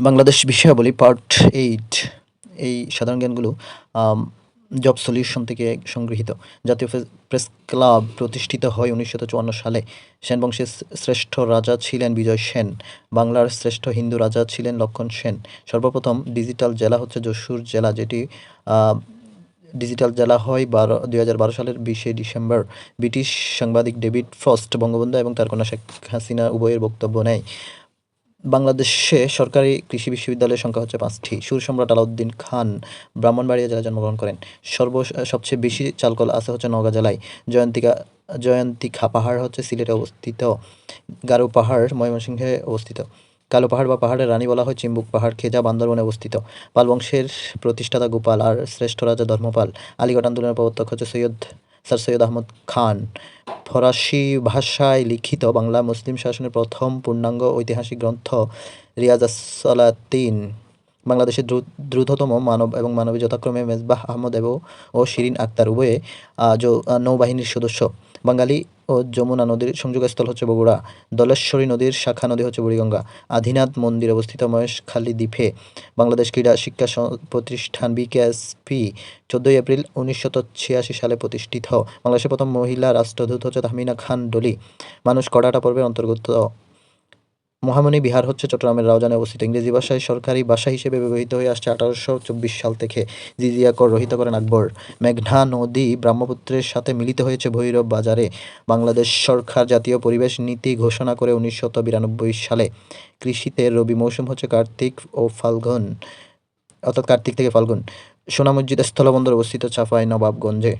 Bangladesh বিষয়াবলী part eight এই সাধারণ জ্ঞানগুলো job solution থেকে সংগৃহীত। জাতীয় প্রেস ক্লাব প্রতিষ্ঠিত হয় উনিশশো চুয়ান্ন সালে। সেন বংশের শ্রেষ্ঠ রাজা ছিলেন বিজয় সেন। বাংলার শ্রেষ্ঠ হিন্দু রাজা ছিলেন লক্ষণ সেন। সর্বপ্রথম ডিজিটাল জেলা হচ্ছে যশোর জেলা, যেটি ডিজিটাল জেলা হয় বারো, দুই সালের বিশে ডিসেম্বর। ব্রিটিশ সাংবাদিক ডেভিড ফ্রস্ট বঙ্গবন্ধু এবং তার কন্যা শেখ হাসিনা উভয়ের বক্তব্য নেয়। বাংলাদেশে সরকারি কৃষি বিশ্ববিদ্যালয়ের সংখ্যা হচ্ছে পাঁচটি। সুর সম্রাট আলাউদ্দিন খান ব্রাহ্মণবাড়িয়া জেলায় জন্মগ্রহণ করেন। সর্ব সবচেয়ে বেশি চালকল আছে হচ্ছে নওগাঁ জেলায়। জয়ন্তিকা জয়ন্তিকা পাহাড় হচ্ছে সিলেটে অবস্থিত। গারো পাহাড় ময়মনসিংহে অবস্থিত। কালো পাহাড় বা পাহাড়ের রানী বলা হয় চিম্বুক পাহাড়, খেজা, বান্দরবনে অবস্থিত। পাল বংশের প্রতিষ্ঠাতা গোপাল আর শ্রেষ্ঠ রাজা ধর্মপাল। আলীগড় আন্দোলনের প্রবর্তক হচ্ছে সৈয়দ, স্যার সৈয়দ আহমদ খান। ফরাসি ভাষায় লিখিত বাংলা মুসলিম শাসনের প্রথম পূর্ণাঙ্গ ঐতিহাসিক গ্রন্থ রিয়াজাসলাতিন বাংলাদেশের দ্রুততম মানব এবং মানবী যথাক্রমে মেজবাহ আহমদ এবং ও শিরিন আক্তার উভয়ে আজ নৌবাহিনীর সদস্য। বাঙালি ও যমুনা নদীর সংযোগস্থল হচ্ছে বগুড়া। দলেশ্বরী নদীর শাখা নদী হচ্ছে বুড়িগঙ্গা। আধিনাথ মন্দির অবস্থিত মহেশখালী দ্বীপে বাংলাদেশ ক্রীড়া শিক্ষা প্রতিষ্ঠান বিকেএসপি চোদ্দই এপ্রিল উনিশশো ছিয়াশি সালে প্রতিষ্ঠিত। বাংলাদেশের প্রথম মহিলা রাষ্ট্রদূত হচ্ছে তাহমিনা খান ডলি। মানুষ কডাটা পর্বের অন্তর্গত। মহামণি বিহার হচ্ছে চট্টগ্রামের রাউজানে অবস্থিত। ইংরেজি ভাষায় সরকারি ভাষা হিসেবে ব্যবহৃত হয়ে আসছে আঠারোশো চব্বিশ সাল থেকে জিজিয়া কর রহিত করেন আকবর। মেঘনা নদী ব্রহ্মপুত্রের সাথে মিলিত হয়েছে ভৈরব বাজারে। বাংলাদেশ সরকার জাতীয় পরিবেশ নীতি ঘোষণা করে উনিশশো বিরানব্বই সালে কৃষিতে রবি মৌসুম হচ্ছে কার্তিক ও ফাল্গুন, অর্থাৎ কার্তিক থেকে ফাল্গুন। সোনা মসজিদ স্থলবন্দর অবস্থিত চাঁপাই নবাবগঞ্জে।